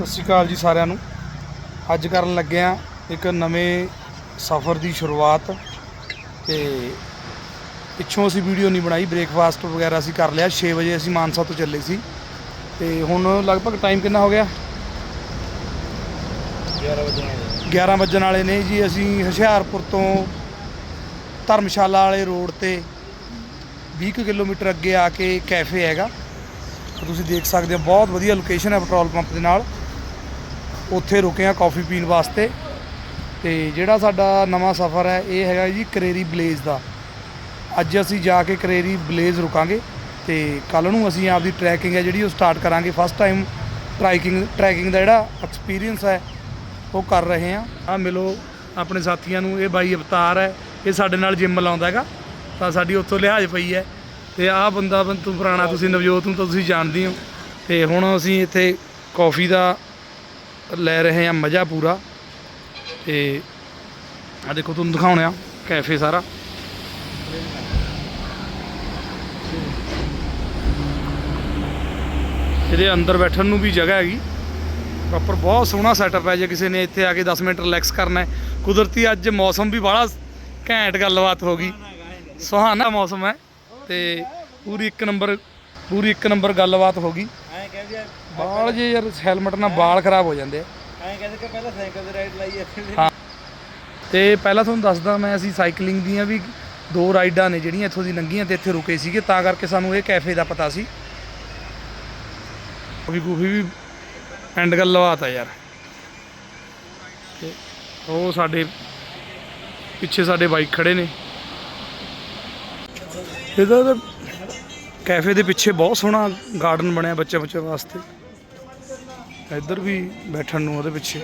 ਸਤਿ ਸ਼੍ਰੀ ਅਕਾਲ ਜੀ ਸਾਰਿਆਂ ਨੂੰ। ਅੱਜ ਕਰਨ ਲੱਗੇ ਆ ਇੱਕ ਨਵੇਂ ਸਫ਼ਰ ਦੀ ਸ਼ੁਰੂਆਤ ਤੇ ਪਿੱਛੋਂ ਅਸੀਂ ਵੀਡੀਓ ਨਹੀਂ ਬਣਾਈ ਬ੍ਰੇਕਫਾਸਟ ਵਗੈਰਾ ਅਸੀਂ ਕਰ ਲਿਆ। 6 ਵਜੇ ਅਸੀਂ ਮਾਨਸਾ ਤੋਂ ਚੱਲੇ ਸੀ। ਤੇ ਹੁਣ ਲਗਭਗ ਟਾਈਮ ਕਿੰਨਾ ਹੋ ਗਿਆ? 11 ਵਜੇ 11 ਵੱਜਣ ਵਾਲੇ ਨੇ ਜੀ। ਅਸੀਂ ਹੁਸ਼ਿਆਰਪੁਰ ਤੋਂ ਧਰਮਸ਼ਾਲਾ ਵਾਲੇ ਰੋਡ ਤੇ 20 ਕੁ ਕਿਲੋਮੀਟਰ ਅੱਗੇ ਆ ਕੇ ਕੈਫੇ ਹੈਗਾ। ਤੁਸੀਂ ਦੇਖ ਸਕਦੇ ਹੋ ਬਹੁਤ ਵਧੀਆ ਲੋਕੇਸ਼ਨ ਹੈ ਪੈਟਰੋਲ ਪੰਪ ਦੇ ਨਾਲ। ਉੱਥੇ ਰੁਕੇ ਆ ਕਾਫੀ ਪੀਣ ਵਾਸਤੇ। ਤੇ ਜਿਹੜਾ ਸਾਡਾ ਨਵਾਂ ਸਫ਼ਰ ਹੈ, ਇਹ ਹੈਗਾ ਜੀ ਕਰੇਰੀ ਬਲੇਜ਼ ਦਾ। ਅੱਜ ਅਸੀਂ ਜਾ ਕੇ ਕਰੇਰੀ ਬਲੇਜ਼ ਰੁਕਾਂਗੇ ਤੇ ਕੱਲ ਨੂੰ ਅਸੀਂ ਆਪਦੀ ਟਰੈਕਿੰਗ ਹੈ ਜਿਹੜੀ ਉਹ ਸਟਾਰਟ ਕਰਾਂਗੇ। ਫਸਟ ਟਾਈਮ ਟਰੈਕਿੰਗ ਟਰੈਕਿੰਗ ਦਾ ਜਿਹੜਾ ਐਕਸਪੀਰੀਅੰਸ ਹੈ, ਉਹ ਕਰ ਰਹੇ ਆ ਆ ਮਿਲੋ ਆਪਣੇ ਸਾਥੀਆਂ ਨੂੰ, ਇਹ ਬਾਈ ਅਵਤਾਰ ਹੈ, ਇਹ ਸਾਡੇ ਨਾਲ ਜਿਮ ਲਾਉਂਦਾ ਹੈਗਾ। ਤਾਂ ਸਾਡੀ ਉੱਥੋਂ ਲਿਹਾਜ਼ ਪਈ ਹੈ। ਤੇ ਆਹ ਬੰਦਾ ਬੰਤੂ ਪੁਰਾਣਾ, ਤੁਸੀਂ ਨਵਜੋਤ ਨੂੰ ਤਾਂ ਤੁਸੀਂ ਜਾਣਦੇ ਹੋ ਤੇ ਹੁਣ ਅਸੀਂ ਇੱਥੇ ਕਾਫੀ ਦਾ ਲੈ ਰਹੇ ਹਾਂ ਮਜ਼ਾ ਪੂਰਾ। ਤੇ ਆ ਦੇਖੋ ਤੁਹਾਨੂੰ ਦਿਖਾਉਣੇ ਆ, ਕੈਫੇ ਸਾਰਾ। ਇਹਦੇ ਅੰਦਰ ਬੈਠਣ ਨੂੰ ਵੀ ਜਗ੍ਹਾ ਹੈਗੀ। ਪ੍ਰੋਪਰ ਬਹੁਤ ਸੋਹਣਾ ਸੈਟਅਪ ਹੈ, ਜੇ ਕਿਸੇ ਨੇ ਇੱਥੇ ਆ ਕੇ 10 ਮਿੰਟ ਰਿਲੈਕਸ ਕਰਨਾ ਹੈ। ਕੁਦਰਤੀ ਅੱਜ ਮੌਸਮ ਵੀ ਬੜਾ ਘੈਂਟ ਗੱਲਬਾਤ ਹੋ ਗਈ। ਸੁਹਾਣਾ ਮੌਸਮ ਹੈ ਤੇ ਪੂਰੀ ਇੱਕ ਨੰਬਰ ਪੂਰੀ ਇੱਕ ਨੰਬਰ ਗੱਲਬਾਤ ਹੋ ਗਈ। ਬਾਲ ਜੇ ਯਾਰ ਹੈਲਮਟ ਨਾਲ ਬਾਲ ਖਰਾਬ ਹੋ ਜਾਂਦੇ ਐਂ ਕਹਿੰਦੇ ਕਿ ਪਹਿਲਾਂ ਸਾਈਕਲ ਤੇ ਰਾਈਡ ਲਾਈ ਇੱਥੇ ਹਾਂ। ਤੇ ਪਹਿਲਾਂ ਤੁਹਾਨੂੰ ਦੱਸਦਾ ਮੈਂ ਅਸੀਂ ਸਾਈਕਲਿੰਗ ਦੀਆਂ ਵੀ ਦੋ ਰਾਈਡਾਂ ਨੇ ਜਿਹੜੀਆਂ ਇੱਥੋਂ ਦੀ ਲੰਘੀਆਂ ਤੇ ਇੱਥੇ ਰੁਕੇ ਸੀਗੇ ਤਾਂ ਕਰਕੇ ਸਾਨੂੰ ਇਹ ਕੈਫੇ ਦਾ ਪਤਾ ਸੀ। ਵੀ ਗੂਫੀ ਵੀ ਐਂਡ ਗੱਲਬਾਤ ਆ ਯਾਰ। ਤੇ ਉਹ ਸਾਡੇ ਪਿੱਛੇ ਸਾਡੇ ਬਾਈਕ ਖੜੇ ਨੇ। ਇਹਦਾ ਤਾਂ ਕੈਫੇ ਦੇ ਪਿੱਛੇ ਬਹੁਤ ਸੋਹਣਾ ਗਾਰਡਨ ਬਣਿਆ ਬੱਚਿਆਂ ਬੱਚਿਆਂ ਵਾਸਤੇ। ਇੱਧਰ ਵੀ ਬੈਠਣ ਨੂੰ ਉਹਦੇ ਪਿੱਛੇ।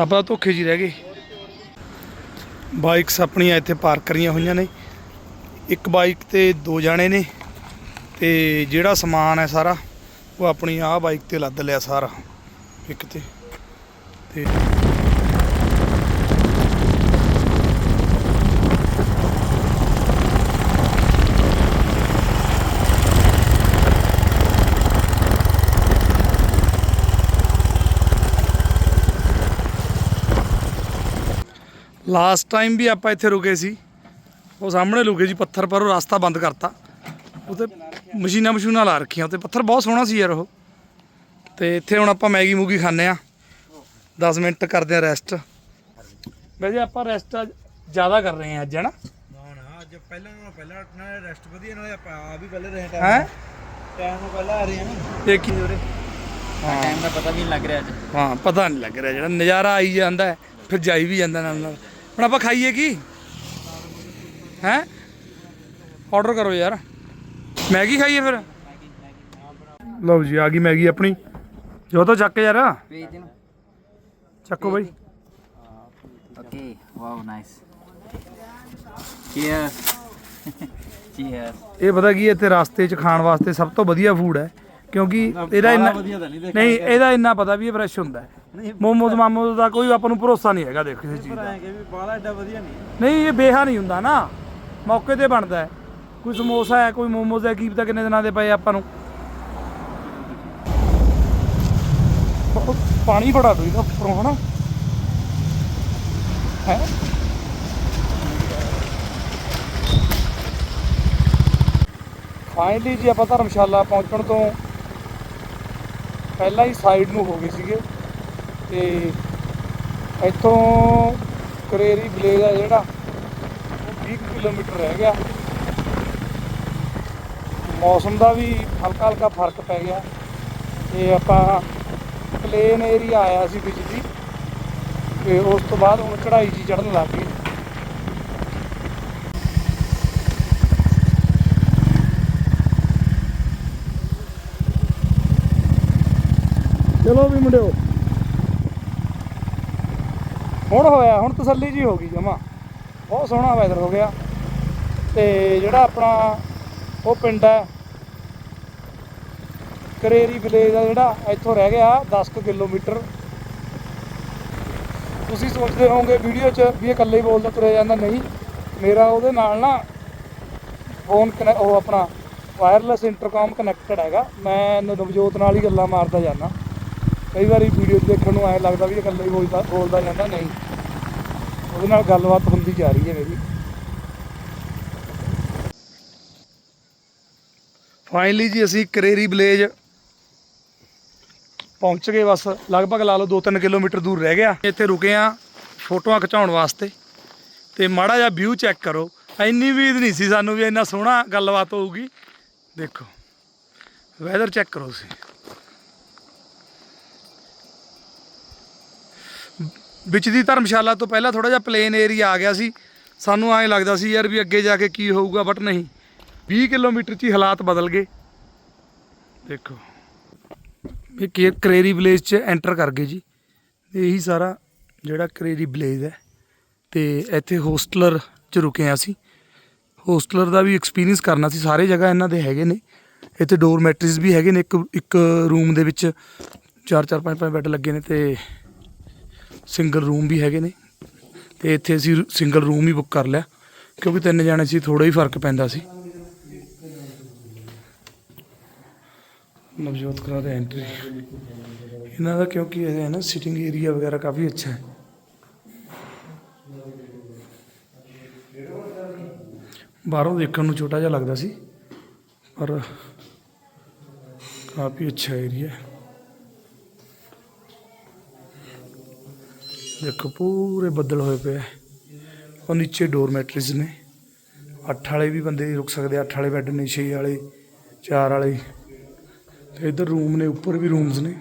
ਆਪਾਂ ਧੋਖੇ ਜੀ ਰਹਿ ਗਏ। ਬਾਈਕਸ ਆਪਣੀਆਂ ਇੱਥੇ ਪਾਰਕ ਕਰੀਆਂ ਹੋਈਆਂ ਨੇ। ਇੱਕ ਬਾਈਕ ਤੇ ਦੋ ਜਾਣੇ ਨੇ ਤੇ ਜਿਹੜਾ ਸਮਾਨ ਹੈ ਸਾਰਾ, ਉਹ ਆਪਣੀ ਆਹ ਬਾਈਕ ਤੇ ਲੱਦ ਲਿਆ ਸਾਰਾ। ਇੱਕ ਤੇ ਤੇ ਲਾਸਟ ਟਾਈਮ ਵੀ ਆਪਾਂ ਇੱਥੇ ਰੁਕੇ ਸੀ। ਉਹ ਸਾਹਮਣੇ ਲੁਕੇ ਜੀ ਪੱਥਰ ਪਰ ਉਹ ਰਸਤਾ ਬੰਦ ਕਰਤਾ। ਉਤੇ ਮਸ਼ੀਨਾਂ ਮਸ਼ੂਨਾਂ ਲਾ ਰੱਖੀਆਂ। ਉਤੇ ਪੱਥਰ ਬਹੁਤ ਸੋਹਣਾ ਸੀ ਯਾਰ ਉਹ। ਤੇ ਇੱਥੇ ਹੁਣ ਆਪਾਂ ਮੈਗੀ ਮੂਗੀ ਖਾਂਦੇ ਆ 10 ਮਿੰਟ ਕਰਦੇ ਆ ਰੈਸਟ ਵੈਸੇ ਆਪਾਂ ਰੈਸਟ ਜ਼ਿਆਦਾ ਕਰ ਰਹੇ ਆ ਅੱਜ ਹਨਾ? ਨਾ ਨਾ ਅੱਜ ਪਹਿਲਾਂ ਨਾਲੋਂ ਪਹਿਲਾਂ ਨਾਲੇ ਰੈਸਟ ਵਧੀਆ ਨਾਲੇ ਆਪਾਂ ਆ ਵੀ ਪਹਿਲੇ ਰਹੇ ਟਾਈਮ ਹੈ? ਟਾਈਮ ਨੂੰ ਪਹਿਲਾਂ ਆ ਰਹੇ ਆ ਨਾ। ਇਹ ਕੀ? ਹਾਂ। ਟਾਈਮ ਦਾ ਪਤਾ ਵੀ ਨਹੀਂ ਲੱਗ ਰਿਹਾ ਅੱਜ। ਹਾਂ ਪਤਾ ਨਹੀਂ ਲੱਗ ਰਿਹਾ ਜਿਹੜਾ ਨਜ਼ਾਰਾ ਆਈ ਜਾਂਦਾ ਹੈ, ਫਿਰ ਜਾਈ ਵੀ ਜਾਂਦਾ ਨਾਲ ਨਾਲ। ਹੁਣ ਆਪਾਂ ਖਾਈਏ ਕੀ? ਹੈ? ਆਰਡਰ ਕਰੋ ਯਾਰ। ਮੈਗੀ ਖਾਈਏ ਫਿਰ? ਲਓ ਜੀ ਆ ਗਈ ਮੈਗੀ ਆਪਣੀ। ਜੋ ਤਾਂ ਚੱਕ ਯਾਰ। ਵੇਚ ਦੇਣਾ ਚੱਕੋ ਬਾਈ। Okay wow nice cheers cheers ਇਹ ਪਤਾ ਕੀ ਹੈ, ਇੱਥੇ ਰਸਤੇ 'ਚ ਖਾਣ ਵਾਸਤੇ ਸਭ ਤੋਂ ਵਧੀਆ ਫੂਡ ਹੈ ਕਿਉਂਕਿ ਇਹਦਾ ਇੰਨਾ ਨਹੀਂ ਇਹਦਾ ਇੰਨਾ ਪਤਾ ਵੀ ਇਹ ਫਰੈਸ਼ ਹੁੰਦਾ ਹੈ। ਮੋਮੋਜ਼ ਮਾਮੋਜ਼ ਦਾ ਕੋਈ ਆਪਾਂ ਨੂੰ ਭਰੋਸਾ ਨਹੀਂ ਹੈਗਾ ਦੇਖ ਕਿਸੇ ਚੀਜ਼ ਦਾ। ਐਂ ਕਿ ਵੀ ਬਾਹਲਾ ਐਡਾ ਵਧੀਆ ਨਹੀਂ। ਨਹੀਂ ਇਹ ਬੇਹਾ ਨਹੀਂ ਹੁੰਦਾ ਨਾ। ਮੌਕੇ ਤੇ ਬਣਦਾ ਹੈ। ਕੋਈ ਸਮੋਸਾ ਹੈ ਕੋਈ ਮੋਮੋਜ਼ ਹੈ ਕੀ ਪਤਾ ਕਿੰਨੇ ਦਿਨਾਂ ਦੇ ਪਏ ਆਪਾਂ ਨੂੰ? ਪਾਣੀ ਬੜਾ ਦੋ ਇਹਦਾ ਉੱਪਰੋਂ ਹਨਾ? ਹੈ? ਫਾਈਨਲੀ ਜੀ ਆਪਾਂ ਧਰਮਸ਼ਾਲਾ ਪਹੁੰਚਣ ਤੋਂ ਪਹਿਲਾਂ ਹੀ ਸਾਈਡ ਨੂੰ ਹੋ ਗਏ ਸੀਗੇ। ਤੇ ਇੱਥੋਂ ਕਰੇਰੀ ਵਿਲੇਜ ਆ ਜਿਹੜਾ, ਉਹ 20 ਕਿਲੋਮੀਟਰ ਰਹਿ ਗਿਆ। ਮੌਸਮ ਦਾ ਵੀ ਹਲਕਾ ਹਲਕਾ ਫ਼ਰਕ ਪੈ ਗਿਆ। ਤੇ ਆਪਾਂ ਪਲੇਨ ਏਰੀਆ ਆਇਆ ਸੀ ਵਿੱਚ ਦੀ ਤੇ ਉਸ ਤੋਂ ਬਾਅਦ ਹੁਣ ਚੜ੍ਹਾਈ ਜੀ ਚੜ੍ਹਨ ਲੱਗ ਗਈ। ਚਲੋ ਵੀ ਮੁੰਡਿਓ। ਹੁਣ ਹੋਇਆ, ਹੁਣ ਤਸੱਲੀ ਜੀ ਹੋ ਗਈ ਜਮਾ। ਬਹੁਤ ਸੋਹਣਾ ਵੈਦਰ ਹੋ ਗਿਆ। ਤੇ ਜਿਹੜਾ ਆਪਣਾ ਉਹ ਪਿੰਡ ਹੈ, ਕਰੇਰੀ ਵਿਲੇਜ ਦਾ ਜਿਹੜਾ ਇੱਥੋਂ ਰਹਿ ਗਿਆ 10 ਕੁ ਕਿਲੋਮੀਟਰ। ਤੁਸੀਂ ਸੋਚਦੇ ਹੋਵੋਗੇ ਵੀਡੀਓ 'ਚ ਵੀ ਇਹ ਇਕੱਲੇ ਹੀ ਬੋਲਦਾ ਤੁਰਿਆ ਜਾਂਦਾ, ਨਹੀਂ। ਮੇਰਾ ਉਹਦੇ ਨਾਲ ਨਾ ਫੋਨ ਕਨੈ ਉਹ ਆਪਣਾ ਵਾਇਰਲੈਸ ਇੰਟਰਕਮ ਕਨੈਕਟਡ ਹੈਗਾ। ਮੈਂ ਨਵਜੋਤ ਨਾਲ ਹੀ ਗੱਲਾਂ ਮਾਰਦਾ ਜਾਂਦਾ। ਕਈ ਵਾਰੀ ਵੀਡੀਓ ਦੇਖਣ ਨੂੰ ਐਂ ਲੱਗਦਾ ਵੀ ਇਹ ਇਕੱਲਾ ਹੀ ਬੋਲਦਾ ਬੋਲਦਾ ਜਾਂਦਾ, ਨਹੀਂ। ਉਹਦੇ ਨਾਲ ਗੱਲਬਾਤ ਹੁੰਦੀ ਜਾ ਰਹੀ ਹੈ ਮੇਰੀ। ਫਾਈਨਲੀ ਜੀ ਅਸੀਂ ਕਰੇਰੀ ਵਿਲੇਜ ਪਹੁੰਚ ਗਏ ਬਸ। ਲਗਭਗ ਲਾ ਲਓ 2-3 ਕਿਲੋਮੀਟਰ ਦੂਰ ਰਹਿ ਗਿਆ। ਇੱਥੇ ਰੁਕੇ ਆ ਫੋਟੋਆਂ ਖਿਚਾਉਣ ਵਾਸਤੇ। ਤੇ ਮਾੜਾ ਜਿਹਾ ਵਿਊ ਚੈੱਕ ਕਰੋ। ਇੰਨੀ ਉਮੀਦ ਨਹੀਂ ਸੀ ਸਾਨੂੰ ਵੀ ਇੰਨਾ ਸੋਹਣਾ ਗੱਲਬਾਤ ਹੋਊਗੀ। ਦੇਖੋ ਵੈਦਰ ਚੈੱਕ ਕਰੋ ਤੁਸੀਂ। ਵਿੱਚ ਦੀ ਧਰਮਸ਼ਾਲਾ ਤੋਂ ਪਹਿਲਾਂ ਥੋੜਾ ਜਿਹਾ ਪਲੇਨ ਏਰੀਆ ਆ ਗਿਆ ਸੀ। ਸਾਨੂੰ ਐਂ ਲੱਗਦਾ ਸੀ ਯਾਰ ਵੀ ਅੱਗੇ ਜਾ ਕੇ ਕੀ ਹੋਊਗਾ ਬਟ ਨਹੀਂ। 20 ਕਿਲੋਮੀਟਰ 'ਚ ਹੀ ਹਾਲਾਤ ਬਦਲ ਗਏ। ਦੇਖੋ। ਇਹ ਕੇ ਕਰੇਰੀ ਵਿਲੇਜ 'ਚ ਐਂਟਰ ਕਰ ਗਏ ਜੀ। ਇਹੀ ਸਾਰਾ ਜਿਹੜਾ ਕਰੇਰੀ ਵਿਲੇਜ ਹੈ। ਤੇ ਇੱਥੇ ਹੋਸਟਲਰ 'ਚ ਰੁਕੇ ਹਾਂ ਅਸੀਂ ਹੋਸਟਲਰ ਦਾ ਵੀ ਐਕਸਪੀਰੀਅੰਸ ਕਰਨਾ ਸੀ। ਸਾਰੇ ਜਗ੍ਹਾ ਇਹਨਾਂ ਦੇ ਹੈਗੇ ਨੇ। ਇੱਥੇ ਡੋਰਮੈਟਰੀਜ਼ ਵੀ ਹੈਗੇ ਨੇ। ਇੱਕ ਇੱਕ ਰੂਮ ਦੇ ਵਿੱਚ ਚਾਰ ਚਾਰ, ਪੰਜ ਪੰਜ ਬੈੱਡ ਲੱਗੇ ਨੇ ਤੇ ਸਿੰਗਲ ਰੂਮ ਵੀ ਹੈਗੇ ਨੇ। ਤੇ ਇੱਥੇ ਅਸੀਂ ਸਿੰਗਲ ਰੂਮ ਹੀ ਬੁੱਕ ਕਰ ਲਿਆ, ਕਿਉਂਕਿ ਤਿੰਨ ਜਾਣੇ ਸੀ ਥੋੜਾ ਹੀ ਫ਼ਰਕ ਪੈਂਦਾ ਸੀ। ਨਵਜੋਤ ਕਰਾ ਦੇ ਐਂਟਰੀ ਇਹਨਾਂ ਦਾ ਕਿਉਂਕਿ ਇਹ ਹੈ ਨਾ ਸਿਟਿੰਗ ਏਰੀਆ ਵਗੈਰਾ ਕਾਫੀ ਅੱਛਾ ਹੈ। ਬਾਹਰੋਂ ਦੇਖਣ ਨੂੰ ਛੋਟਾ ਜਿਹਾ ਲੱਗਦਾ ਸੀ, ਪਰ ਕਾਫੀ ਅੱਛਾ ਏਰੀਆ ਹੈ। ਦੇਖੋ, ਪੂਰੇ ਬੱਦਲ ਹੋਏ ਪਏ ਉਹ ਨੀਚੇ ਡੋਰਮੈਟਰੀਜ਼ ਨੇ। ਅੱਠ ਵਾਲੇ ਵੀ ਬੰਦੇ ਰੁਕ ਸਕਦੇ ਅੱਠ ਵਾਲੇ ਬੈੱਡ ਨੇ 6 ਵਾਲੇ 4 ਵਾਲੇ। ਤੇ ਇਧਰ ਰੂਮ ਨੇ, ਉੱਪਰ ਵੀ ਰੂਮਸ ਨੇ।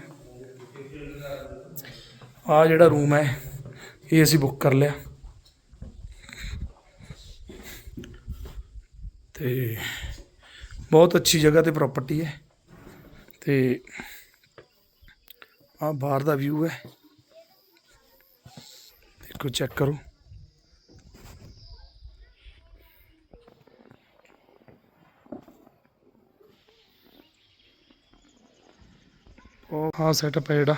ਆ ਜਿਹੜਾ ਰੂਮ ਹੈ, ਇਹ ਅਸੀਂ ਬੁੱਕ ਕਰ ਲਿਆ। ਤੇ ਬਹੁਤ ਅੱਛੀ ਜਗ੍ਹਾ ਤੇ ਪ੍ਰਾਪਰਟੀ ਹੈ। ਤੇ ਆ ਬਾਹਰ ਦਾ ਵਿਊ ਹੈ। ਦੇਖੋ ਚੈੱਕ ਕਰੋ ਉਹ ਹਾਂ ਸੈਟਅਪ ਹੈ ਜਿਹੜਾ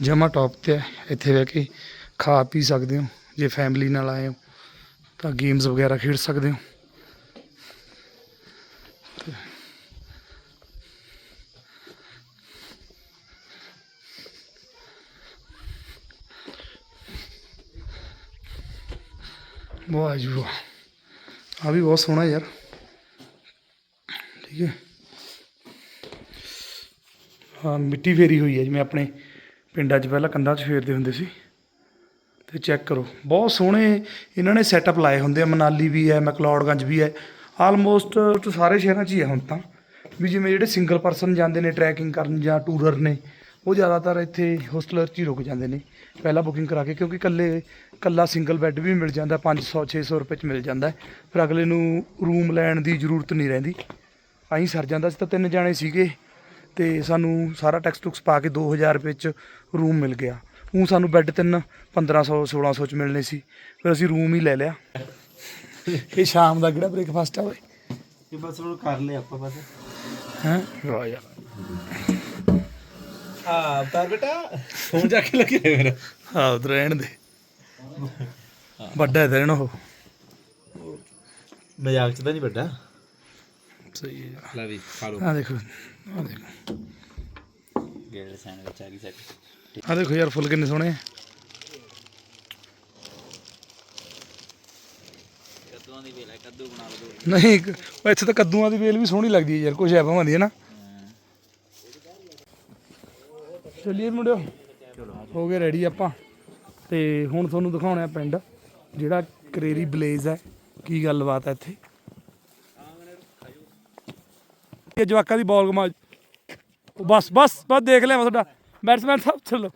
ਜਮਾ ਟੌਪ ਤੇ ਹੈ ਇੱਥੇ ਬਹਿ ਕੇ ਖਾ ਪੀ ਸਕਦੇ ਹੋ ਜੇ ਫੈਮਿਲੀ ਨਾਲ ਆਏ ਹੋ ਤਾਂ ਗੇਮਸ ਵਗੈਰਾ ਖੇਡ ਸਕਦੇ ਹੋ ਵਾਹ ਜੀ ਵਾਹ ਆ ਵੀ ਬਹੁਤ ਸੋਹਣਾ ਯਾਰ। ਠੀਕ ਹੈ। ਹਾਂ ਮਿੱਟੀ ਫੇਰੀ ਹੋਈ ਹੈ ਜਿਵੇਂ ਆਪਣੇ ਪਿੰਡਾਂ 'ਚ ਪਹਿਲਾਂ ਕੰਧਾਂ 'ਚ ਫੇਰਦੇ ਹੁੰਦੇ ਸੀ। ਤੇ ਚੈੱਕ ਕਰੋ। ਬਹੁਤ ਸੋਹਣੇ ਇਹਨਾਂ ਨੇ ਸੈਟਅਪ ਲਾਏ ਹੁੰਦੇ ਆ। ਮਨਾਲੀ ਵੀ ਹੈ ਮੈਕਲੋਡਗੰਜ ਵੀ ਹੈ। ਆਲਮੋਸਟ ਸਾਰੇ ਸ਼ਹਿਰਾਂ 'ਚ ਹੀ ਹੈ ਹੁਣ ਤਾਂ। ਵੀ ਜਿਵੇਂ ਜਿਹੜੇ ਸਿੰਗਲ ਪਰਸਨ ਜਾਂਦੇ ਨੇ ਟਰੈਕਿੰਗ ਕਰਨ ਜਾਂ ਟੂਰਰ ਨੇ, ਉਹ ਜ਼ਿਆਦਾਤਰ ਇੱਥੇ ਹੋਸਟਲਰ 'ਚ ਹੀ ਰੁਕ ਜਾਂਦੇ ਨੇ। ਪਹਿਲਾਂ ਬੁਕਿੰਗ ਕਰਾ ਕੇ ਕਿਉਂਕਿ ਇਕੱਲੇ ਇਕੱਲਾ ਸਿੰਗਲ ਬੈੱਡ ਵੀ ਮਿਲ ਜਾਂਦਾ 500 600 ਰੁਪਏ 'ਚ ਮਿਲ ਜਾਂਦਾ। ਫਿਰ ਅਗਲੇ ਨੂੰ ਰੂਮ ਲੈਣ ਦੀ ਜ਼ਰੂਰਤ ਨਹੀਂ ਰਹਿੰਦੀ। ਆਹੀਂ ਸਰ ਜਾਂਦਾ ਸੀ ਤਾਂ ਤਿੰਨ ਜਾਣੇ ਸੀਗੇ ਤੇ ਸਾਨੂੰ ਸਾਰਾ ਟੈਕਸ ਟੁਕਸ ਪਾ ਕੇ 2000 ਰੁਪਏ 'ਚ ਰੂਮ ਮਿਲ ਗਿਆ। ਉਹ ਸਾਨੂੰ ਬੈੱਡ ਤਿੰਨ 1500 1600 'ਚ ਮਿਲਨੇ ਸੀ। ਫਿਰ ਅਸੀਂ ਰੂਮ ਹੀ ਲੈ ਲਿਆ। ਇਹ ਸ਼ਾਮ ਦਾ ਕਿਹੜਾ ਬ੍ਰੇਕਫਾਸਟ ਆ ਓਏ? ਇਹ ਬਸ ਹੁਣ ਕਰ ਲਿਆ ਆਪਾਂ ਬਸ। ਹੈ? ਵਾਹ ਯਾਰ। ਆ ਉਤਾਰ ਬੇਟਾ ਫੋਨ ਜਾ ਕੇ ਲੱਗੇ ਮੇਰਾ ਹਾਂ ਉਧਰ ਰਹਿਣ ਦੇ। ਵੱਡਾ ਹੈ ਤੇਰੇ ਨਾਲ ਉਹ। ਮਜ਼ਾਕ ਚ ਤਾਂ ਨਹੀਂ ਵੱਡਾ। ਸਹੀ ਹੈ। ਲੈ ਵੀ ਖਾ ਲਓ। ਆ ਦੇਖੋ ਆ ਦੇਖੋ। ਗੇੜ ਸੈਂਡਵਿਚ ਆ ਗਈ ਸਾਡੀ ਆ ਦੇਖੋ ਯਾਰ ਫੁੱਲ ਕਿੰਨੇ ਸੋਹਣੇ ਆ। ਕੱਦੂਆਂ ਦੀ ਵੇਲਾ ਕੱਦੂ ਬਣਾ ਲਓ ਨਹੀਂ ਇੱਥੇ ਤਾਂ ਕੱਦੂਆਂ ਦੀ ਵੇਲ ਵੀ ਸੋਹਣੀ ਲੱਗਦੀ ਹੈ ਯਾਰ ਕੁਛ ਹੈ ਭਾਵਾਂ ਦੀ ਹੈ ਨਾ। ਚੱਲੀਏ ਮੁੰਡਿਓ। ਹੋ ਗਏ ਰੈਡੀ ਆਪਾਂ। ਤੇ ਹੁਣ ਤੁਹਾਨੂੰ ਦਿਖਾਉਣਾ ਹੈ ਪਿੰਡ ਜਿਹੜਾ ਕਰੇਰੀ ਬਲੇਜ਼ ਹੈ। ਕੀ ਗੱਲਬਾਤ ਹੈ ਇੱਥੇ? ਇਹ ਜਵਾਕਾਂ ਦੀ ਬਾਲ ਗਮਾ ਬਸ ਬਸ ਬਸ ਦੇਖ ਲਿਆ ਮੈਂ ਤੁਹਾਡਾ। ਬੈਟਸਮੈਨ ਸਾਹਿਬ ਚਲੋ।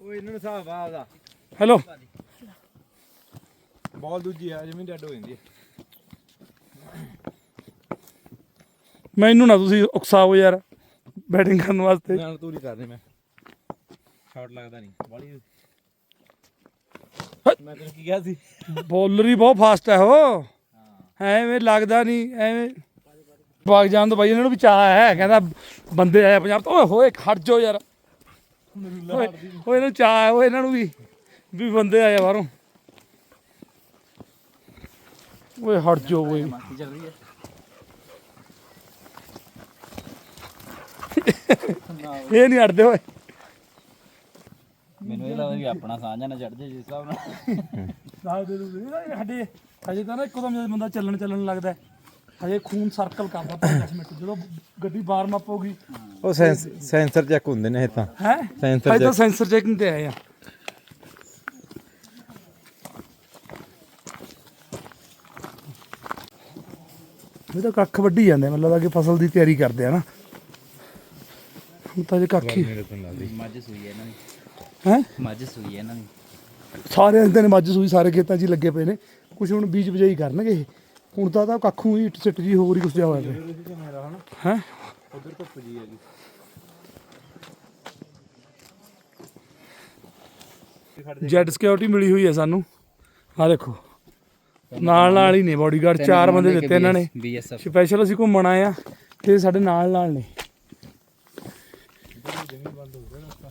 ਉਹ ਇਹਨਾਂ ਨੂੰ ਹਿਸਾਬ ਆ ਉਹਦਾ ਹੈਲੋ ਬਾਲ ਦੂਜੀ ਆ ਜਿਵੇਂ ਡੈਡ ਹੋ ਜਾਂਦੀ ਹੈ। ਮੈਨੂੰ ਨਾ ਤੁਸੀਂ ਉਕਸਾਓ ਯਾਰ। ਬੈਟਿੰਗ ਕਰਨ ਵਾਸਤੇ। ਨਾਲ ਤੂੰ ਨਹੀਂ ਕਰਨੀ ਮੈਂ। ਸ਼ਾਟ ਲੱਗਦਾ ਨਹੀਂ। ਬਾਲੀ ਮੈਂ ਤੈਨੂੰ ਕੀ ਕਿਹਾ ਸੀ? ਬੋਲਰ ਹੀ ਬਹੁਤ ਫਾਸਟ ਹੈ ਉਹ। ਐਵੇਂ ਲੱਗਦਾ ਨਹੀਂ ਐਵੇਂ। ਬਾਗ ਜਾਣ ਤੋਂ ਬਾਈ ਇਹਨਾਂ ਨੂੰ ਵੀ ਚਾਹ ਹੈ ਕਹਿੰਦਾ ਬੰਦੇ ਆਏ ਪੰਜਾਬ ਤੋਂ। ਓਏ ਹੋਏ ਖੜ ਜਾਓ ਯਾਰ। ਓਏ ਓਏ ਇਹਨਾਂ ਨੂੰ ਚਾਹ ਹੈ ਓਏ ਇਹਨਾਂ ਨੂੰ ਵੀ ਵੀ ਬੰਦੇ ਆਏ ਬਾਹਰੋਂ। ਓਏ ਹਟ ਜਾਓ ਓਏ। ਮਾਤੀ ਚੱਲ ਰਹੀ ਹੈ। ਇਹ ਨਹੀਂ ਅੜਦੇ ਓਏ। ਮੈਨੂੰ ਇਹ ਲੱਗਦਾ ਵੀ ਆਪਣਾ ਸਾਂਝਾ ਨਾ ਚੜ ਜੇ ਜਿਸ ਹਿਸਾਬ ਨਾਲ। ਦੱਸ ਦੇ ਦੂੰ ਸਾਡੇ ਹਜੇ ਤਾਂ ਨਾ ਇੱਕਦਮ ਜਦੋਂ ਬੰਦਾ ਚੱਲਣ ਚੱਲਣ ਲੱਗਦਾ ਹੈ, ਹਜੇ ਖੂਨ ਸਰਕਲ ਕਰਦਾ 5 ਮਿੰਟ ਜਦੋਂ ਗੱਡੀ ਵਾਰਮ ਅਪ ਹੋਗੀ ਉਹ ਸੈਂਸਰ ਚੈੱਕ ਹੁੰਦੇ ਨੇ ਇਹ ਤਾਂ। ਹੈ? ਹਜੇ ਤਾਂ ਸੈਂਸਰ ਚੈਕਿੰਗ ਤੇ ਆਏ ਆ। ਇਹ ਤਾਂ ਕੱਖ ਵੱਢੀ ਜਾਂਦੇ ਮੈਨੂੰ ਲੱਗਦਾ ਕਿ ਫਸਲ ਦੀ ਤਿਆਰੀ ਕਰਦੇ ਆ ਨਾ। ਹੁਣ ਤਾਂ ਜੇ ਕੱਖ ਹੀ ਮੱਝ ਸੂਈ ਹੈ ਇਹਨਾਂ ਦੀ। ਹੈ? ਮੱਝ ਸੂਈ ਹੈ ਇਹਨਾਂ ਦੀ। ਸਾਰੇ ਅੰਦਰ ਨੇ ਮੱਝ ਸੂਈ ਸਾਰੇ ਖੇਤਾਂ 'ਚ ਹੀ ਲੱਗੇ ਪਏ ਨੇ। ਕੁਝ ਹੁਣ ਬੀਜ ਬਜਾਈ ਕਰਨਗੇ ਇਹ। ਹੁਣ ਤਾਂ ਤਾਂ ਕੱਖੂ ਹੀ ਇੱਟ ਸਿੱਟ ਜੀ ਹੋਰ ਹੀ ਕੁਝ ਜਿਹਾ ਹੋਇਆ ਪਿਆ ਹੈ? ਉਧਰ ਧੁੱਪ ਜੀ ਹੈਗੀ। ਜੈਡ ਸਿਕਿਉਰਿਟੀ ਮਿਲੀ ਹੋਈ ਹੈ ਸਾਨੂੰ। ਆ ਦੇਖੋ। ਨਾਲ ਨਾਲ ਹੀ ਨੇ ਬਾਡੀਗਾਰਡ ਚਾਰ ਬੰਦੇ ਦਿੱਤੇ ਇਹਨਾਂ ਨੇ। ਬੀਐਸਐਫ ਸਪੈਸ਼ਲ ਅਸੀਂ ਘੁੰਮਣ ਆਏ ਆ। ਤੇ ਸਾਡੇ ਨਾਲ ਨਾਲ ਨੇ।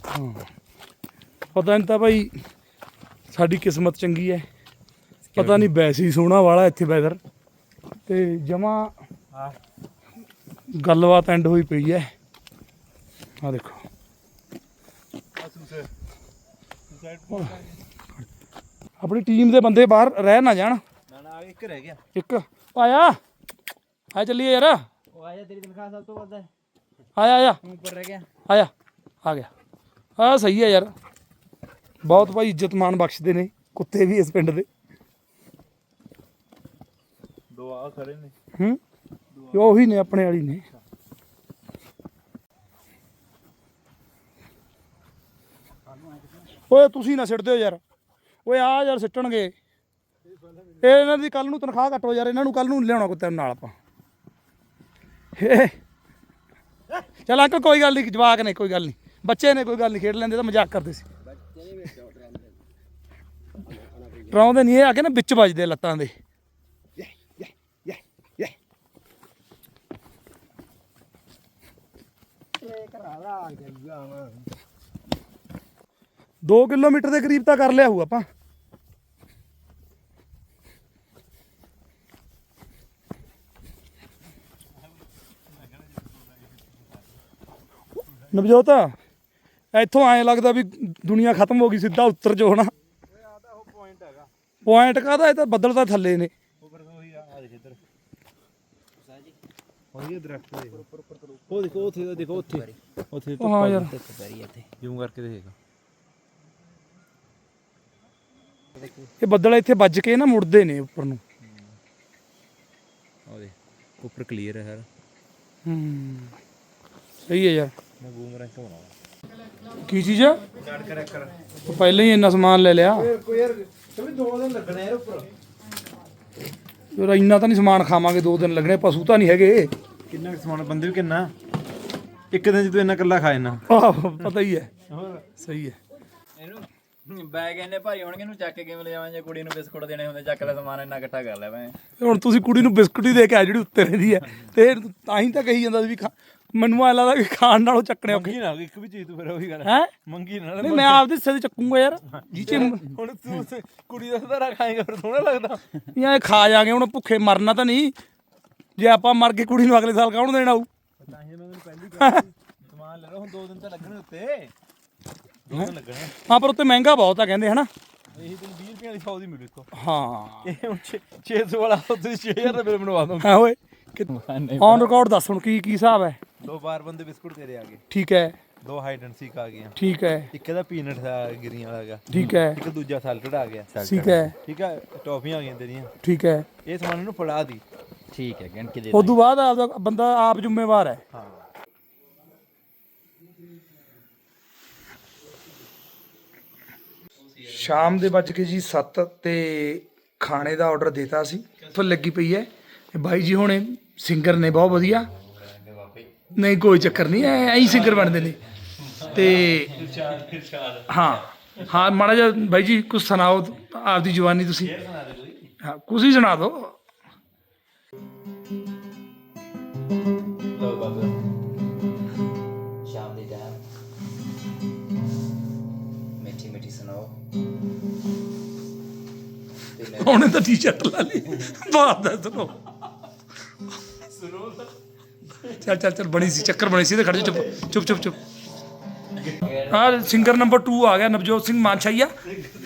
ਹਾਂ। ਪਤਾ ਨਹੀਂ ਤਾਂ ਭਾਈ ਸਾਡੀ ਕਿਸਮਤ ਚੰਗੀ ਹੈ ਪਤਾ ਨਹੀਂ ਵੈਸੇ ਸੋਹਣਾ ਵਾਲਾ ਇੱਥੇ ਵੈਦਰ ਤੇ ਜਮਾ ਗੱਲਬਾਤ ਐਂਡ ਹੋਈ ਪਈ ਹੈ ਆ ਦੇਖੋ। ਆਪਣੀ ਟੀਮ ਦੇ ਬੰਦੇ ਬਾਹਰ ਰਹਿ ਨਾ ਜਾਣ। ਨਾ ਨਾ ਇੱਕ ਰਹਿ ਗਿਆ। ਇੱਕ। ਆਇਆ। ਆ ਚੱਲੀਏ ਯਾਰ। ਉਹ ਆਇਆ ਤੇਰੀ ਤਨਖਾਹ ਸਭ ਤੋਂ ਵੱਧ। ਹੈ ਆਇਆ ਆਇਆ ਉੱਪਰ ਰਹਿ ਗਿਆ। ਆਇਆ ਆ ਗਿਆ। ਆ ਸਹੀ ਹੈ ਯਾਰ। ਬਹੁਤ ਭਾਈ ਇੱਜ਼ਤ ਮਾਣ ਬਖਸ਼ਦੇ ਨੇ ਕੁੱਤੇ ਵੀ ਇਸ ਪਿੰਡ ਦੇ। ਦੋ ਆ ਖੜੇ ਨੇ। ਹੂੰ? ਉਹੀ ਨੇ ਆਪਣੇ ਵਾਲੀ ਨੇ। ਓਏ ਤੁਸੀਂ ਨਾ ਸਿੱਟ ਦਿਓ ਯਾਰ। ਓਏ ਆ ਯਾਰ ਸਿੱਟਣਗੇ। ਇਹ ਇਹਨਾਂ ਦੀ ਕੱਲ ਨੂੰ ਤਨਖਾਹ ਕੱਟੋ ਯਾਰ ਇਹਨਾਂ ਨੂੰ ਕੱਲ ਨੂੰ ਲਿਆਉਣਾ ਕੁੱਤੇ ਨਾਲ ਆਪਾਂ। ਹੇ ਚਲ ਅੰਕਲ ਕੋਈ ਗੱਲ ਨਹੀਂ, ਜਵਾਕ ਨੇ, ਕੋਈ ਗੱਲ ਨਹੀਂ। ਬੱਚੇ ਨੇ ਕੋਈ ਗੱਲ ਨਹੀਂ, ਖੇਡ ਲੈਂਦੇ ਤਾਂ ਮਜ਼ਾਕ ਕਰਦੇ ਸੀ। ਡਰਾਉਂਦੇ ਨਹੀਂ, ਇਹ ਆ ਕੇ ਨਾ ਵਿੱਚ ਵੱਜਦੇ ਲੱਤਾਂ ਦੇ। ਦੋ ਕਿਲੋਮੀਟਰ ਦੇ ਕਰੀਬ ਤਾਂ ਕਰ ਲਿਆ ਹੋਊ ਆਪਾਂ। ਨਵਜੋਤ ਇੱਥੋਂ ਐਂ ਲੱਗਦਾ ਵੀ ਦੁਨੀਆ ਖਤਮ ਹੋ ਗਈ ਸਿੱਧਾ ਉੱਤਰ ਜੋ ਨਾ ਪੁਆਇੰਟ ਕਾਹਦਾ? ਇਹ ਤਾਂ ਬੱਦਲ ਤਾਂ ਥੱਲੇ ਨੇ। ਉਹ ਦੇਖ ਦਰਖਤ ਦੇ ਉਹ ਦੇਖੋ ਉੱਥੇ ਦੇਖੋ ਉੱਥੇ ਉੱਥੇ ਉਹ ਹਾਂ ਯਾਰ। ਧੁੱਪ ਪੈ ਰਹੀ ਹੈ ਇੱਥੇ ਜ਼ੂਮ ਕਰਕੇ ਦੇਖ। ਇਹ ਬੱਦਲ ਇੱਥੇ ਵੱਜ ਕੇ ਨਾ ਮੁੜਦੇ ਨੇ ਉੱਪਰ ਨੂੰ। ਉਹ ਦੇ ਉੱਪਰ ਕਲੀਅਰ ਹੈ ਯਾਰ। ਹੂੰ। ਸਹੀ ਹੈ ਯਾਰ। ਮੈਂ ਬਣਾਉਣਾ ਕੀ ਚੀਜ਼ ਆ? ਸਟਾਰਟ ਕਰ ਕਰ ਉਹ ਪਹਿਲਾਂ ਹੀ ਇੰਨਾ ਸਮਾਨ ਲੈ ਲਿਆ। ਕੋਈ ਯਾਰ ਚਲੋ ਦੋ ਦਿਨ ਲੱਗਣੇ ਯਾਰ ਉੱਪਰ ਯਾਰ ਇੰਨਾ ਤਾਂ ਨਹੀਂ ਸਮਾਨ ਖਾਵਾਂਗੇ ਦੋ ਦਿਨ ਲੱਗਣੇ ਪਸ਼ੂ ਤਾਂ ਨਹੀਂ ਹੈਗੇ। ਕਿੰਨਾ ਕੁ ਸਮਾਨ ਬੰਦੇ ਵੀ ਕਿੰਨਾ? ਇੱਕ ਦਿਨ ਤੂੰ ਇੰਨਾ ਕੱਲਾ ਖਾ ਜਾਣਾ ਆਹ ਪਤਾ ਹੀ ਹੈ। ਹੋਰ? ਸਹੀ ਹੈ। ਇਹਨੂੰ ਬੈਗ ਇੰਨੇ ਭਾਰੀ ਹੋਣਗੇ ਇਹਨੂੰ ਚੱਕ ਕੇ ਕਿਵੇਂ ਲੈ ਜਾਵਾਂ ਜੇ ਕੁੜੀ ਨੂੰ ਬਿਸਕੁਟ ਦੇਣੇ ਹੁੰਦੇ ਚੱਕ ਲੈ ਸਮਾਨ ਇੰਨਾ ਇਕੱਠਾ ਕਰ ਲੈ ਮੈਂ ਹੁਣ ਤੁਸੀਂ ਕੁੜੀ ਨੂੰ ਬਿਸਕੁਟ ਹੀ ਦੇ ਕੇ ਆ ਜਿਹੜੀ ਉੱਤੇ ਰਹਿੰਦੀ ਹੈ। ਤੇ ਤਾਂ ਹੀ ਤਾਂ ਕਹੀ ਜਾਂਦਾ ਸੀ ਵੀ ਖਾ- ਮੈਨੂੰ ਐ ਲੱਗਦਾ ਵੀ ਖਾਣ ਨਾਲੋਂ ਚੱਕਣੇ ਔਖੇ। ਮੰਗੀ ਨਾ ਇੱਕ ਵੀ ਚੀਜ਼ ਤੂੰ ਫਿਰ ਉਹੀ ਗੱਲ ਹੈ? ਮੰਗੀ ਨਾ ਨਹੀਂ ਮੈਂ ਆਪਦੇ ਹਿੱਸੇ ਤੇ ਚੱਕੂਗਾ ਯਾਰ। ਜੀ ਚ ਹੁਣ ਤੂੰ ਉਸ ਕੁੜੀ ਦਾ ਸਦਾਰਾ ਖਾਏਗਾ ਫਿਰ ਸੋਹਣਾ ਲੱਗਦਾ। ਯਾਰ ਇਹ ਖਾ ਜਾਗੇ ਹੁਣ ਭੁੱਖੇ ਮਰਨਾ ਤਾਂ ਨਹੀਂ। ਜੇ ਆਪਾਂ ਮਰ ਕੇ ਕੁੜੀ ਨੂੰ ਅਗਲੇ ਸਾਲ ਕੌਣ ਦੇਣਾ ਆਊ? ਤਾਂ ਹੀ ਮੈਂ ਤੈਨੂੰ ਪਹਿਲੀ ਗੱਲ ਸਮਾਨ ਲੈ ਲਓ ਹੁਣ ਦੋ ਦਿਨ ਤਾਂ ਲੱਗਣੇ ਉੱਤੇ। ਦੋ ਦਿਨ ਲੱਗਣੇ। ਹਾਂ ਪਰ ਉੱਤੇ ਮਹਿੰਗਾ ਬਹੁਤ ਆ ਕਹਿੰਦੇ ਹਨਾ? ਇਹੀ ਤੈਨੂੰ 20 ਰੁਪਏ ਵਾਲੀ 100 ਦੀ ਮਿਲੂ ਇੱਕੋ। ਹਾਂ। ਇਹ ਹੁਣ 600 ਵਾਲਾ ਉੱਥੇ 6000 ਦਾ ਬਿੱਲ ਬਣਵਾ ਦੂੰ। ਹਾਂ ਓਏ ਔਨ ਰਿਕਾਰਡ ਦੱਸ ਹੁਣ ਕੀ ਕੀ ਹਿਸਾਬ ਹੈ? ਦੋ ਬਾਰ ਬੰਦੇ ਬਿਸਕੁਟ ਤੇਰੇ ਆ ਗਏ। ਠੀਕ ਹੈ। ਦੋ ਹਾਈਡ ਐਂਡ ਸੀਕ ਆ ਗਈਆਂ। ਠੀਕ ਹੈ। ਇੱਕ ਇਹਦਾ ਪੀਨਟ ਆ ਗਿਰੀਆਂ ਵਾਲਾ ਹੈਗਾ। ਠੀਕ ਹੈ। ਇੱਕ ਦੂਜਾ ਸੈਲਡ ਆ ਗਿਆ। ਠੀਕ ਹੈ। ਠੀਕ ਆ ਟੌਫੀਆਂ ਆ ਗਈਆਂ ਤੇਰੀਆਂ। ਠੀਕ ਹੈ। ਇਹ ਸਮਾਨ ਨੂੰ ਫੜਾ ਦੀ। ਠੀਕ ਹੈ ਗਿਣ ਕੇ ਦੇ ਉਦੋਂ ਬਾਅਦ ਆਪਦਾ ਬੰਦਾ ਆਪ ਜ਼ਿੰਮੇਵਾਰ ਹੈ। ਹਾਂ। ਸ਼ਾਮ ਦੇ ਵੱਜ ਕੇ ਜੀ 7 ਤੇ ਖਾਣੇ ਦਾ ਆਰਡਰ ਦਿੱਤਾ ਸੀ। ਇੱਥੋਂ ਲੱਗੀ ਪਈ ਹੈ। ਬਾਈ ਜੀ ਹੁਣੇ ਸਿੰਗਰ ਨੇ ਬਹੁਤ ਵਧੀਆ। ਨਹੀਂ ਕੋਈ ਚੱਕਰ ਨਹੀਂ ਐ ਐਂ ਸਿੰਗਰ ਬਣਦੇ ਨੇ। ਤੇ ਹਾਂ ਹਾਂ ਮਾੜਾ ਜਿਹਾ ਬਾਈ ਜੀ ਕੁਝ ਸੁਣਾਓ ਆਪਦੀ ਜ਼ੁਬਾਨੀ ਤੁਸੀਂ। ਹਾਂ ਕੁਝ ਹੀ ਸੁਣਾ ਦਿਓ। ਲਓ ਬਾਬਾ। ਸ਼ਾਮ ਦੀ ਟਾਈਮ ਮਿੱਠੀ ਮਿੱਠੀ ਸੁਣਾਓ। ਤੇ ਲੈ ਉਹਨੇ ਤਾਂ ਟੀ-ਸ਼ਰਟ ਲਾ ਲਈ। ਬਾਤ ਦਾ ਸੁਣੋ ਚੱਲ ਚੱਲ ਚੱਲ ਬਣੀ ਸੀ ਚੱਕਰ ਬਣੀ ਸੀ ਤੇ ਖੜ ਜਾ ਚੁੱਪ ਚੁੱਪ ਚੁੱਪ ਚੁੱਪ। ਹਾਂ ਸਿੰਗਰ ਨੰਬਰ 2 ਆ ਗਿਆ ਨਵਜੋਤ ਸਿੰਘ ਮਾਨਸ਼ਾਈਆ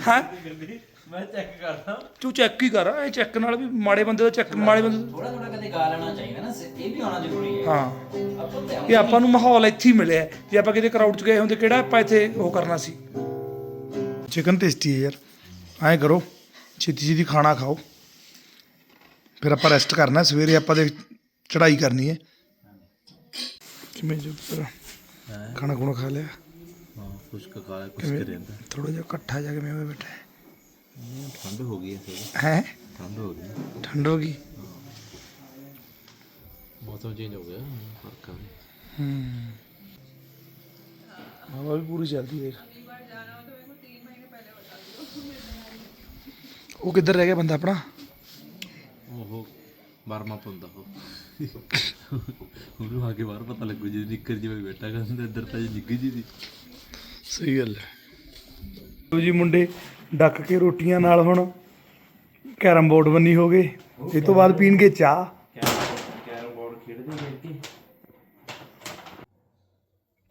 ਹਾਂ? ਮੈਂ ਚੈੱਕ ਕਰਦਾ। ਤੂੰ ਚੈੱਕ ਹੀ ਕਰ ਇਹ ਚੈੱਕ ਨਾਲ ਵੀ ਮਾੜੇ ਬੰਦੇ ਦਾ ਚੈੱਕ ਮਾੜੇ ਬੰਦੇ ਥੋੜਾ ਥੋੜਾ ਕਦੇ ਗਾ ਲੈਣਾ ਚਾਹੀਦਾ ਨਾ ਇਹ ਵੀ ਆਉਣਾ ਜ਼ਰੂਰੀ ਹੈ। ਹਾਂ। ਆਪਾਂ ਤੇ ਇਹ ਆਪਾਂ ਨੂੰ ਮਾਹੌਲ ਇੱਥੇ ਹੀ ਮਿਲਿਆ ਜੇ ਆਪਾਂ ਕਿਤੇ ਕਰਾਊਡ 'ਚ ਗਏ ਹੁੰਦੇ ਕਿਹੜਾ ਆਪਾਂ ਇੱਥੇ ਉਹ ਕਰਨਾ ਸੀ? ਚਿਕਨ ਟੇਸਟੀ ਹੈ ਯਾਰ। ਐਂ ਕਰੋ ਛੇਤੀ ਛੇਤੀ ਖਾਣਾ ਖਾਓ। ਫਿਰ ਆਪਾਂ ਰੈਸਟ ਕਰਨਾ ਸਵੇਰੇ ਆਪਾਂ ਦੇ ਚੜ੍ਹਾਈ ਕਰਨੀ ਹੈ। ਕਿਵੇਂ ਜੋ ਫਿਰ ਖਾਣਾ ਖੁਣਾ ਖਾ ਲਿਆ। ਹਾਂ ਕੁਛ ਕਾ ਕੁਛ ਕਿਵੇਂ? ਰਹਿੰਦਾ। ਥੋੜਾ ਜਿਹਾ ਇਕੱਠਾ ਜਾ ਕੇ ਮੈਂ ਹੋਇਆ ਬੈਠਾ? ਠੰਡ ਹੋ ਗਈ ਹੈ ਹੈ? ਠੰਡ ਹੋ ਗਈ। ਠੰਡ ਹੋ ਗਈ? ਮੌਸਮ ਚੇਂਜ ਹੋ ਗਿਆ ਫ਼ਰਕ ਆ। ਹੂੰ। ਹਵਾ ਵੀ ਪੂਰੀ ਚੱਲਦੀ ਦੇਖ। ਉਹ ਕਿੱਧਰ ਰਹਿ ਗਿਆ ਬੰਦਾ ਆਪਣਾ? ਬਰਮਾ ਪੁੰਦਾ ਉਹ। ਉਹਨੂੰ ਆ ਕੇ ਬਾਹਰ ਪਤਾ ਲੱਗੂ ਜੇ ਨਿੱਕਰ ਜਿਵੇਂ ਬੈਠਾ ਕਹਿੰਦੇ ਇੱਧਰ ਤਾਂ ਜੀ ਨਿੱਗੀ ਜੀ ਦੀ। ਸਹੀ ਗੱਲ ਹੈ। ਲਓ ਜੀ ਮੁੰਡੇ ਡੱਕ ਕੇ ਰੋਟੀਆਂ ਨਾਲ ਹੁਣ ਕੈਰਮ ਬੋਰਡ ਬੰਨੀ ਹੋ ਗਏ। ਇਸ ਤੋਂ ਬਾਅਦ ਪੀਣਗੇ ਚਾਹ। ਕੈਰਮ ਬੋਰਡ ਖੇਡਦੇ ਦੇਖ ਕੇ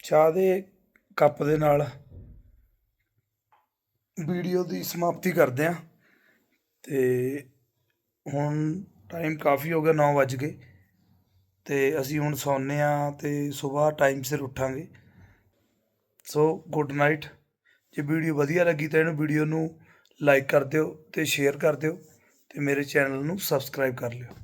ਚਾਹ ਦੇ ਕੱਪ ਦੇ ਨਾਲ ਵੀਡੀਓ ਦੀ ਸਮਾਪਤੀ ਕਰਦੇ ਹਾਂ। ਤੇ ਹੁਣ ਟਾਈਮ ਕਾਫੀ ਹੋ ਗਿਆ 9 ਵੱਜ ਗਏ। ਤੇ ਅਸੀਂ ਹੁਣ ਸੌਂਦੇ ਆ ਤੇ ਸਵੇਰ ਟਾਈਮ ਸਿਰ ਉੱਠਾਂਗੇ। ਸੋ ਗੁੱਡ ਨਾਈਟ ਜੇ ਵੀਡੀਓ ਵਧੀਆ ਲੱਗੀ ਤਾਂ ਇਹਨੂੰ ਵੀਡੀਓ ਨੂੰ ਲਾਈਕ ਕਰ ਦਿਓ ਤੇ ਸ਼ੇਅਰ ਕਰ ਦਿਓ ਤੇ ਮੇਰੇ ਚੈਨਲ ਨੂੰ ਸਬਸਕ੍ਰਾਈਬ ਕਰ ਲਿਓ।